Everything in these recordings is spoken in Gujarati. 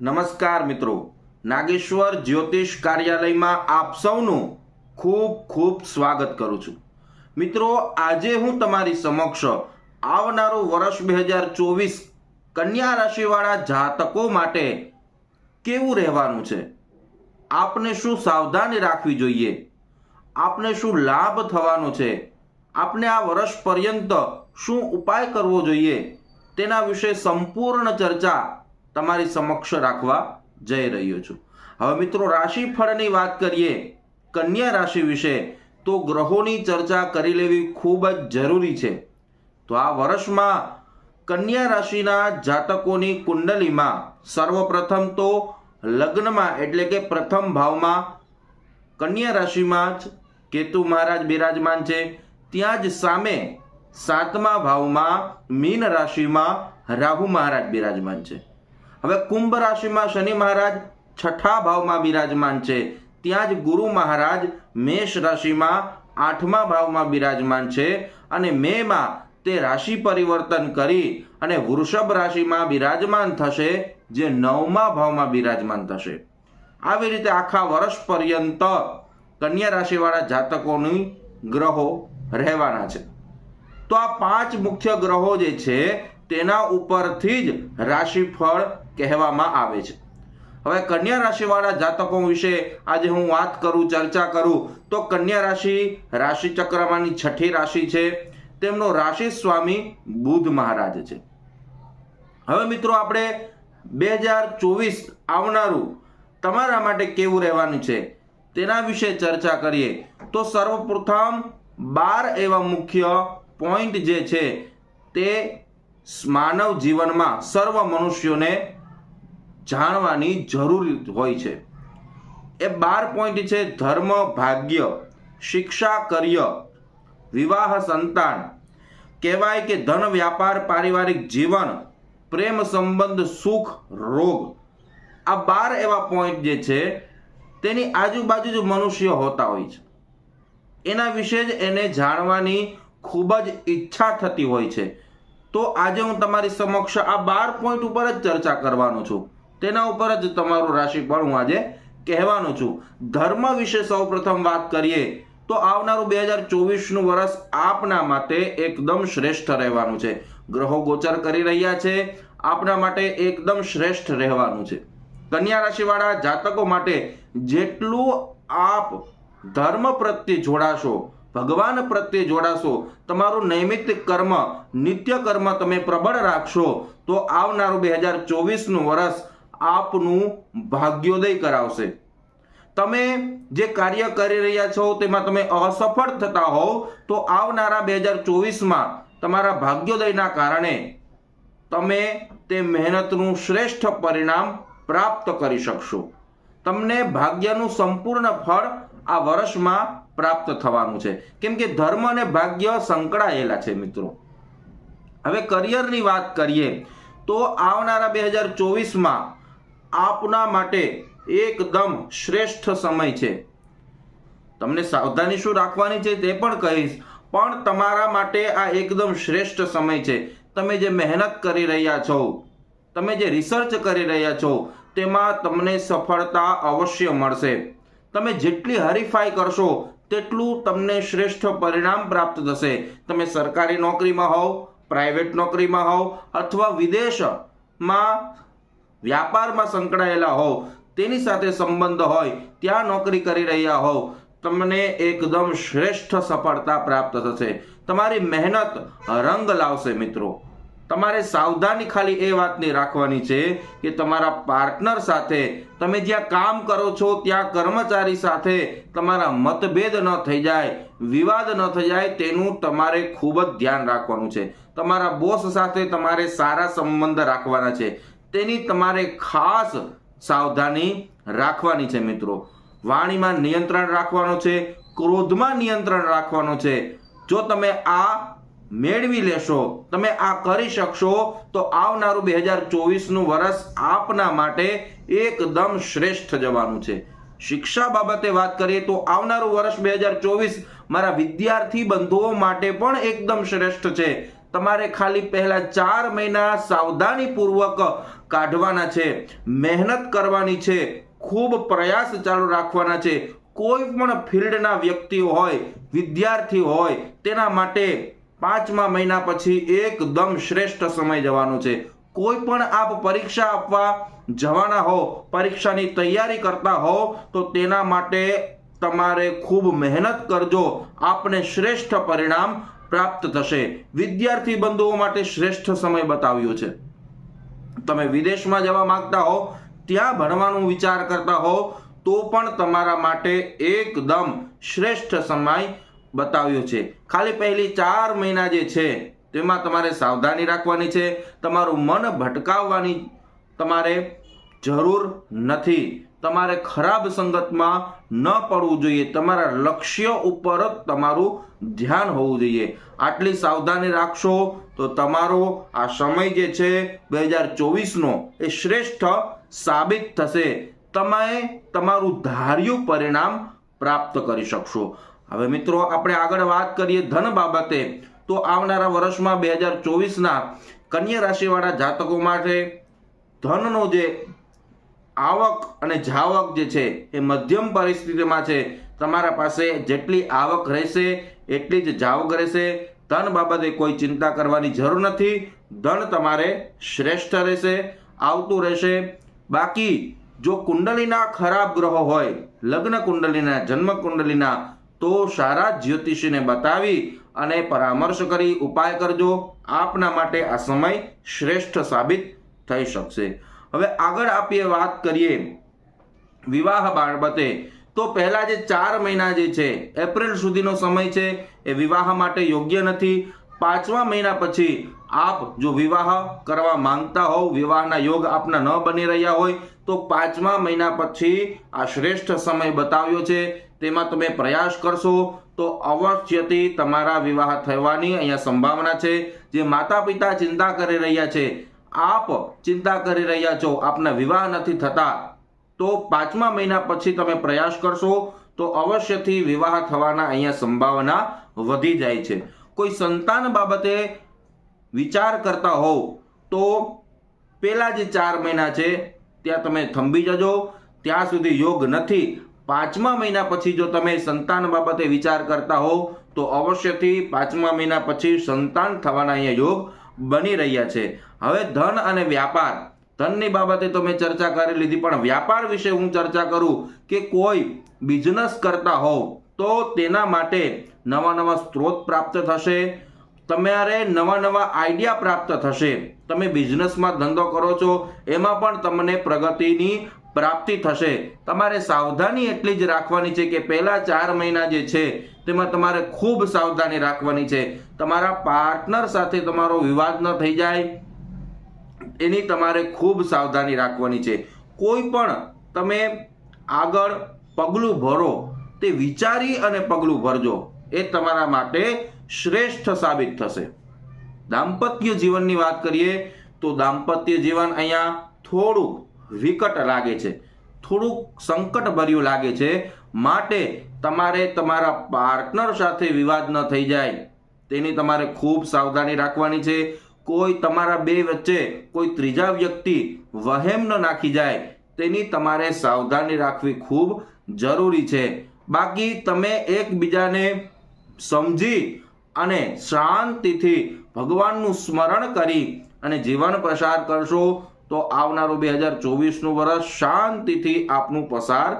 નમસ્કાર મિત્રો. નાગેશ્વર જ્યોતિષ કાર્યાલયમાં આપ સૌનું ખૂબ ખૂબ સ્વાગત કરું છું. મિત્રો, આજે હું તમારી સમક્ષ આવનારું વર્ષ બે હજાર ચોવીસ કન્યા રાશિવાળા જાતકો માટે કેવું રહેવાનું છે? આપને શું સાવધાની રાખવી જોઈએ? આપને શું લાભ થવાનો છે? આપને આ વર્ષ પર્યંત શું ઉપાય કરવો જોઈએ? તેના વિશે સંપૂર્ણ ચર્ચા તમારી સમક્ષ રાખવા જઈ રહ્યો છું. હવે મિત્રો, રાશિફળની વાત કરીએ, કન્યા રાશિ વિશે, તો ગ્રહોની ચર્ચા કરી લેવી ખૂબ જ જરૂરી છે. તો આ વર્ષમાં કન્યા રાશિના જાતકોની કુંડલીમાં સર્વપ્રથમ તો લગ્નમાં, એટલે કે પ્રથમ ભાવમાં કન્યા રાશિમાં જ કેતુ મહારાજ બિરાજમાન છે. ત્યાં જ સામે સાતમા ભાવમાં મીન રાશિમાં રાહુ મહારાજ બિરાજમાન છે. હવે કુંભ રાશિમાં શનિ મહારાજ છઠ્ઠા ભાવમાં બિરાજમાન છે. ત્યાં જ ગુરુ મહારાજ મેષ રાશિમાં આઠમા ભાવમાં બિરાજમાન છે અને મેમાં તે રાશિ પરિવર્તન કરી અને વૃષભ રાશિમાં બિરાજમાન થશે, જે નવમા ભાવમાં બિરાજમાન થશે. આવી રીતે આખા વર્ષ પર્યંત કન્યા રાશિવાળા જાતકોની ગ્રહો રહેવાના છે. તો આ પાંચ મુખ્ય ગ્રહો જે છે, તેના ઉપરથી જ રાશિફળ કહેવામાં આવે છે. હવે કન્યા રાશિવાળા જાતકો વિશે આજે હું વાત કરું, ચર્ચા કરું, તો કન્યા રાશિ રાશિ ચક્રમાંની છઠ્ઠી રાશિ છે. તેમનો રાશિ સ્વામી બુધ મહારાજ છે. હવે મિત્રો આપણે બે હજાર ચોવીસ આવનારું તમારા માટે કેવું રહેવાનું છે તેના વિશે ચર્ચા કરીએ. તો સર્વપ્રથમ બાર એવા મુખ્ય પોઈન્ટ જે છે તે માનવ જીવનમાં સર્વ મનુષ્યોને જાણવાની જરૂર હોય છે. એ બાર પોઈન્ટ છે, ધર્મ, ભાગ્ય, શિક્ષા, કર્ય, વિવાહ, સંતાન. કહેવાય કે ધન, વ્યાપાર, પારિવારિક જીવન, પ્રેમ, સંબંધ, સુખ, રોગ. આ બાર એવા પોઈન્ટ જે છે, તેની આજુબાજુ જ મનુષ્ય હોતા હોય છે. એના વિશે જ એને જાણવાની ખૂબ જ ઈચ્છા થતી હોય છે. તો આજે હું તમારી સમક્ષ આ બાર પોઈન્ટ ઉપર જ ચર્ચા કરવાનો છું. તેના ઉપર જ તમારું રાશિફળ હું આજે કહેવાનો છું. ધર્મ વિશે સૌપ્રથમ વાત કરીએ, તો આવનારું બે હજાર ચોવીસનું વર્ષ આપના માટે એકદમ શ્રેષ્ઠ રહેવાનું છે. ગ્રહો ગોચર કરી રહ્યા છે, આપના માટે એકદમ શ્રેષ્ઠ રહેવાનું છે. કન્યા રાશિવાળા, જાતકો માટે જેટલું આપ ધર્મ પ્રત્યે જોડાશો, ભગવાન પ્રત્યે જોડાશો, તમારું નૈમિત્તિક કર્મ, નિત્ય કર્મ તમે પ્રબળ રાખશો, તો આવનારું બે હજાર ચોવીસનું વર્ષ આપનું ભાગ્યોદય કરાવશે. તમે જે કાર્ય કરી રહ્યા છો, તેમાં તમે અસફળ થતા હોવ, તો આવનારા બે હજાર ચોવીસમાં તમારા ભાગ્યોદયના કારણે તમે તે મહેનતનું શ્રેષ્ઠ પરિણામ પ્રાપ્ત કરી શકશો. તમને ભાગ્યનું સંપૂર્ણ ફળ આ વર્ષમાં પ્રાપ્ત થવાનું છે. કેમ કે ધર્મ અને ભાગ્ય સંકળાયેલા છે મિત્રો. હવે કરિયરની વાત કરીએ, તો આવનારા બે હજાર ચોવીસમાં આપના માટે એકદમ શ્રેષ્ઠ સમય છે. તમને સાવધાની શું રાખવાની છે તે પણ કહીશ. પણ તમારા માટે આ એકદમ શ્રેષ્ઠ સમય છે. તમે જે મહેનત કરી રહ્યા છો, તમે જે રિસર્ચ કરી રહ્યા છો, તેમાં તમને સફળતા અવશ્ય મળશે. તમે જેટલી હરીફાઈ કરશો, તેટલું તમને શ્રેષ્ઠ પરિણામ પ્રાપ્ત થશે. તમે સરકારી નોકરીમાં હોવ પ્રાઇવેટ નોકરીમાં હોવ, અથવા વિદેશમાં વ્યાપારમાં સંકળાયેલા હોવ, તેની સાથે સંબંધ હોય, ત્યાં નોકરી કરી રહ્યા હોવ, તમને એકદમ શ્રેષ્ઠ સફળતા પ્રાપ્ત થશે. તમારી મહેનત રંગ લાવશે મિત્રો. તમારે સાવધાની ખાલી એ વાતની રાખવાની છે કે તમારા પાર્ટનર સાથે તમે જ્યાં કામ કરો છો, ત્યાં કર્મચારી સાથે તમારા મતભેદ ન થઈ જાય, વિવાદ ન થઈ જાય, તેનું તમારે ખૂબ જ ધ્યાન રાખવાનું છે. તમારા બોસ સાથે તમારે સારા સંબંધ રાખવાના છે. તેની તમારે ખાસ સાવધાની રાખવાની છે મિત્રો. વાણીમાં નિયંત્રણ રાખવાનો છે, ક્રોધમાં નિયંત્રણ રાખવાનો છે. જો તમે આ મેળવી લેશો, તમે આ કરી શકશો, તો આવનારું બે હજાર ચોવીસનું વર્ષ આપના માટે એકદમ શ્રેષ્ઠ જવાનું છે. શિક્ષા બાબતે વાત કરીએ તો આવનારું વર્ષ બે હજાર ચોવીસ મારા વિદ્યાર્થી બંધુઓ માટે પણ એકદમ શ્રેષ્ઠ છે. તમારે ખાલી પહેલા ચાર મહિના સાવધાનીપૂર્વક કાઢવાના છે. મહેનત કરવાની છે. ખૂબ પ્રયાસ ચાલુ રાખવાના છે. કોઈ પણ ફિલ્ડના વ્યક્તિઓ હોય વિદ્યાર્થી હોય, તેના માટે પાંચમા મહિના પછી એકદમ શ્રેષ્ઠ સમય જવાનો છે. કોઈ પણ આપ પરીક્ષા આપવા જવાના હો, પરીક્ષાની તૈયારી કરતા હો, તો તેના માટે તમારે ખૂબ મહેનત કરજો. આપને શ્રેષ્ઠ પરિણામ પ્રાપ્ત થશે. વિદ્યાર્થી બંધુઓ માટે શ્રેષ્ઠ સમય બતાવ્યો છે. તમે વિદેશમાં જવા માંગતા હો, ત્યાં ભણવાનું વિચાર કરતા હો, તો પણ તમારા માટે એકદમ શ્રેષ્ઠ સમય બતાવ્યો છે. ખાલી પહેલી ચાર મહિના જે છે, તેમાં તમારે સાવધાની રાખવાની છે. તમારું મન ભટકાવવાની તમારે જરૂર નથી. તમારે ખરાબ સંગતમાં ન પડવું જોઈએ. તમારા લક્ષ્ય ઉપર જ તમારું ધ્યાન હોવું જોઈએ. આટલી સાવધાની રાખશો તો તમારો આ સમય જે છે બે હજાર ચોવીસનો એ શ્રેષ્ઠ સાબિત થશે. તમે તમારું ધાર્યું પરિણામ પ્રાપ્ત કરી શકશો. હવે મિત્રો, આપણે આગળ વાત કરીએ ધન બાબતે. તો આવનારા વર્ષમાં બે હજાર ચોવીસના કન્યા રાશિવાળા જાતકો માટે ધનનો જે આવક અને જાવક જે છે એ મધ્યમ પરિસ્થિતિમાં છે. તમારા પાસે જેટલી આવક રહેશે, એટલી જ જાવક રહેશે. ધન બાબતે કોઈ ચિંતા કરવાની જરૂર નથી. ધન તમારે શ્રેષ્ઠ રહેશે, આવતું રહેશે. બાકી જો કુંડલીના ખરાબ ગ્રહો હોય, લગ્ન કુંડલીના, જન્મ કુંડલીના, તો સારા જ્યોતિષીને બતાવી અને પરામર્શ કરી, ઉપાય કરજો. આપના માટે આ સમય શ્રેષ્ઠ સાબિત થઈ શકશે. હવે આગળ આપીએ વાત કરીએ વિવાહ બાબતે તો પહેલા જે ચાર મહિના જે છે, એપ્રિલ સુધીનો સમય છે, એ વિવાહ માટે યોગ્ય નથી. પાંચમા મહિના પછી આપ જો વિવાહ કરવા માંગતા હોવ, વિવાહના યોગ આપના ન બની રહ્યા હોય, તો પાંચમા મહિના પછી આ શ્રેષ્ઠ સમય બતાવ્યો છે. તેમાં તમે પ્રયાસ કરશો તો અવશ્યથી તમારા વિવાહ થવાની અહીંયા સંભાવના છે. જે માતા પિતા ચિંતા કરી રહ્યા છે આપ ચિંતા કરી રહ્યા છો, આપના વિવાહ નથી થતા. તો પાંચમા મહિના પછી તમે પ્રયાસ કરશો તો અવશ્યથી વિવાહ થવાના અહીંયા સંભાવના વધી જાય છે. કોઈ સંતાન બાબતે વિચાર કરતા હોવ તો પહેલા જે ચાર મહિના છે, ત્યાં તમે થંભી જજો, ત્યાં સુધી યોગ નથી. પાંચમા મહિના પછી જો તમે સંતાન બાબતે વિચાર કરતા હોવ તો અવશ્યથી પાંચમા મહિના પછી સંતાન થવાના અહીંયા યોગ બની રહ્યા છે. હવે ધન અને વ્યાપાર. ધનની બાબતે તો મેં ચર્ચા કરી લીધી, પણ વ્યાપાર વિશે હું ચર્ચા કરું કે કોઈ બિઝનેસ કરતા હોવ તો તેના માટે નવા નવા સ્ત્રોત પ્રાપ્ત થશે, તમારે નવા નવા આઈડિયા પ્રાપ્ત થશે. તમે બિઝનેસમાં ધંધો કરો છો, એમાં પણ તમને પ્રગતિની પ્રાપ્તિ થશે. તમારે સાવધાની એટલી જ રાખવાની છે કે પહેલા ચાર મહિના જે છે, તેમાં તમારે ખૂબ સાવધાની રાખવાની છે. તમારા પાર્ટનર સાથે તમારો વિવાદ ન થઈ જાય. એની તમારે ખૂબ સાવધાની રાખવાની છે. કોઈ પણ તમે આગળ પગલું ભરો, તે વિચારી અને પગલું ભરજો. એ તમારા માટે શ્રેષ્ઠ સાબિત થશે. દાંપત્ય જીવનની વાત કરીએ, તો દાંપત્ય જીવન અહીંયા થોડુંક વિકટ લાગે છે. થોડુંક સંકટભર્યું લાગે છે. માટે તમારે તમારા પાર્ટનર સાથે વિવાદ ન થઈ જાય. તેની તમારે ખૂબ સાવધાની રાખવાની છે. કોઈ તમારા બે વચ્ચે કોઈ ત્રીજા વ્યક્તિ વહેમ ન નાખી જાય, તેની તમારે સાવધાની રાખવી ખૂબ જરૂરી છે. બાકી તમે એકબીજાને સમજી અને શાંતિથી ભગવાનનું સ્મરણ કરી અને જીવન પસાર કરશો, તો આવનારું બે હજાર ચોવીસનું વર્ષ શાંતિથી આપનું પસાર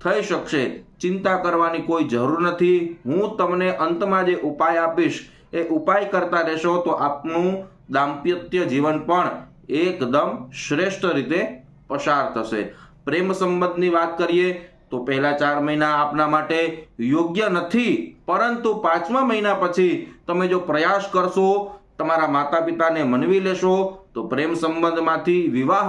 થઈ શકશે. ચિંતા કરવાની કોઈ જરૂર નથી. હું તમને અંતમાં જે ઉપાય આપીશ, એ ઉપાય કરતા રહેશો તો આપનું દાંપત્ય જીવન પણ એકદમ શ્રેષ્ઠ રીતે પસાર થશે. પ્રેમ સંબંધની વાત કરીએ, તો પહેલા ચાર મહિના આપના માટે યોગ્ય નથી, પરંતુ પાંચમા મહિના પછી તમે જો પ્રયાસ કરશો, તમારા માતા પિતાને મનવી લેશો, તો પ્રેમ સંબંધમાંથી વિવાહ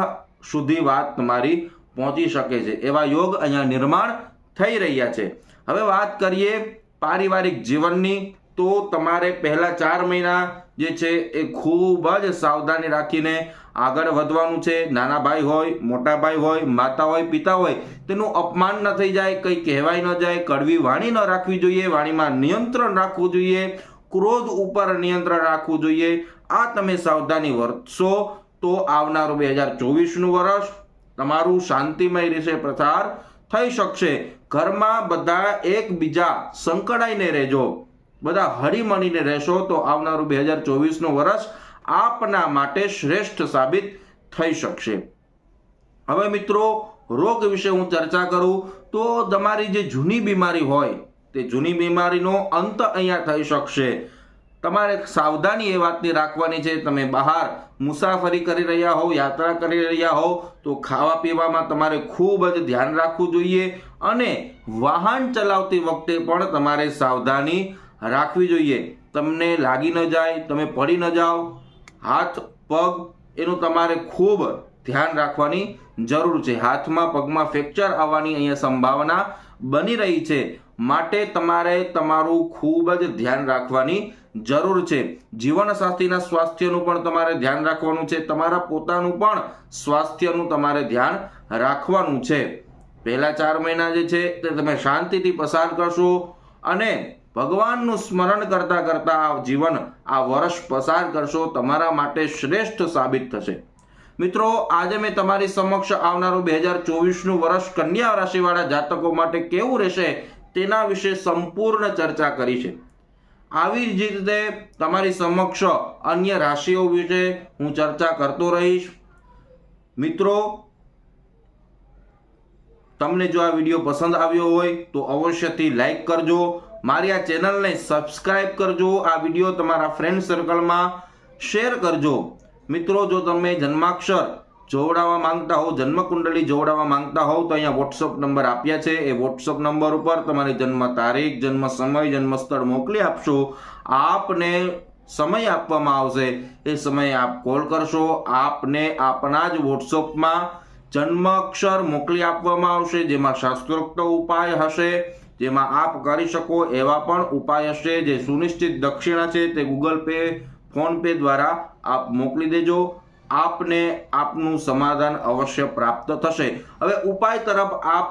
સુધી વાત તમારી પહોંચી શકે છે. એવા યોગ અહીંયા નિર્માણ થઈ રહ્યા છે. હવે વાત કરીએ પારિવારિક જીવનની, તો તમારે પહેલા ચાર મહિના જે છે એ ખૂબ જ સાવધાની રાખીને આગળ વધવાનું છે. નાના ભાઈ હોય, મોટા ભાઈ હોય, માતા હોય, પિતા હોય, તેનું અપમાન ન થઈ જાય, કંઈ કહેવાય ન જાય, કડવી વાણી ન રાખવી જોઈએ, વાણીમાં નિયંત્રણ રાખવું જોઈએ, ક્રોધ ઉપર નિયંત્રણ રાખવું જોઈએ. આ તમે સાવધાની વર્તશો તો આવનારું બે હજાર ચોવીસનું વર્ષ તમારું શાંતિમય રીતે પ્રસાર થઈ શકશે. ઘરમાં બધા એકબીજા સંકળાઈને રહેજો. બધા હળીમળીને રહેશો તો આવનારું બે હજાર ચોવીસનું વર્ષ આપના માટે શ્રેષ્ઠ સાબિત થઈ શકશે. હવે મિત્રો, રોગ વિશે હું ચર્ચા કરું તો તમારી જે જૂની બીમારી હોય, તે જૂની બીમારીનો અંત અહીંયા થઈ શકશે. તમારે સાવધાની એ વાતની રાખવાની છે, તમે બહાર મુસાફરી કરી રહ્યા હોવ, યાત્રા કરી રહ્યા હો તો ખાવા પીવામાં તમારે ખૂબ જ ધ્યાન રાખવું જોઈએ અને વાહન ચલાવતી વખતે પણ તમારે સાવધાની રાખવી જોઈએ. તમને લાગી ન જાય, તમે પડી ન જાઓ. હાથ, પગ, એનું તમારે ખૂબ ધ્યાન રાખવાની જરૂર છે. હાથમાં, પગમાં ફ્રેક્ચર આવવાની અહીંયા સંભાવના બની રહી છે. માટે તમારે તમારું ખૂબ જ ધ્યાન રાખવાની જરૂર છે. જીવનસાથીના સ્વાસ્થ્યનું પણ તમારે ધ્યાન રાખવાનું છે. તમારા પોતાનું પણ સ્વાસ્થ્યનું તમારે ધ્યાન રાખવાનું છે. પહેલા ચાર મહિના જે છે તે તમે શાંતિથી પસાર કરશો અને ભગવાનનું સ્મરણ કરતા કરતા આ જીવન આ વર્ષ પસાર કરશો તમારા માટે શ્રેષ્ઠ સાબિત થશે. મિત્રો, આજે મેં તમારી સમક્ષ આવનારું બે હજાર ચોવીસનું વર્ષ કન્યા રાશિવાળા જાતકો માટે કેવું રહેશે તેના વિશે સંપૂર્ણ ચર્ચા કરી છે. આવી જ રીતે તમારી સમક્ષ અન્ય રાશિઓ વિશે હું ચર્ચા કરતો રહીશ. મિત્રો, તમને જો આ વીડિયો પસંદ આવ્યો હોય તો અવશ્યથી લાઈક કરજો મારી આ ચેનલને સબસ્ક્રાઈબ કરજો, આ વીડિયો તમારા ફ્રેન્ડ સર્કલમાં શેર કરજો. મિત્રો, જો તમે જન્માક્ષર જોવડાવવા માંગતા હો, જન્મકુંડળી જોવડાવવા માંગતા હોવ તો અહીંયા વોટ્સઅપ નંબર આપ્યા છે. એ વોટ્સઅપ નંબર ઉપર તમારી જન્મ તારીખ, જન્મ સમય જન્મ સ્થળ મોકલી આપશો. આપને સમય આપવામાં આવશે. એ સમયે આપ કોલ કરશો. આપને આપના જ વોટ્સઅપમાં જન્મ અક્ષર મોકલી આપવામાં આવશે, જેમાં શાસ્ત્રોક્ત ઉપાય હશે. જેમાં આપ કરી શકો એવા પણ ઉપાય હશે જે સુનિશ્ચિત દક્ષિણા છે તે ગૂગલ પે ફોન પે દ્વારા આપ મોકલી દેજો. આપને આપનું સમાધાન અવશ્ય પ્રાપ્ત થશે. હવે ઉપાય તરફ આપ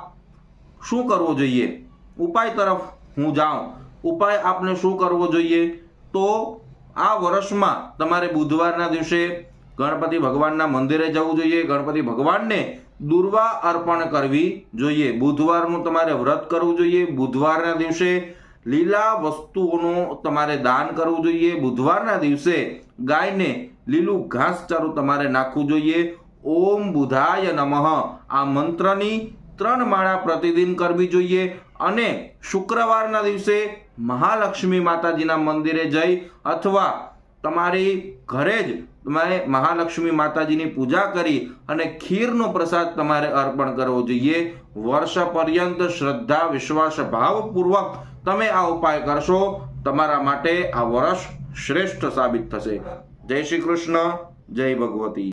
શું કરવો જોઈએ? ઉપાય તરફ હું જાઉં. ઉપાય આપને શું કરવો જોઈએ? તો આ વર્ષમાં તમારે બુધવારના દિવસે ગણપતિ ભગવાનના મંદિરે જવું જોઈએ. ગણપતિ ભગવાનને દુર્વા અર્પણ કરવી જોઈએ. બુધવારનું તમારે વ્રત કરવું જોઈએ. બુધવારના દિવસે લીલા વસ્તુઓનું તમારે દાન કરવું જોઈએ. બુધવારના દિવસે ગાયને લીલું ઘાસચારું તમારે નાખવું જોઈએ. ઓમ બુધાય નમઃ. આ મંત્રની ત્રણ માળા પ્રતિદિન કરવી જોઈએ અને શુક્રવારના દિવસે મહાલક્ષ્મી માતાજીના મંદિરે જઈ અથવા તમારી ઘરે જ તમારે મહાલક્ષ્મી માતાજીની પૂજા કરી અને ખીરનો પ્રસાદ તમારે અર્પણ કરવો જોઈએ. વર્ષ પર્યંત શ્રદ્ધા, વિશ્વાસ, ભાવપૂર્વક તમે આ ઉપાય કરશો, તમારા માટે આ વર્ષ શ્રેષ્ઠ સાબિત થશે. જય શ્રી કૃષ્ણ, જય ભગવતી.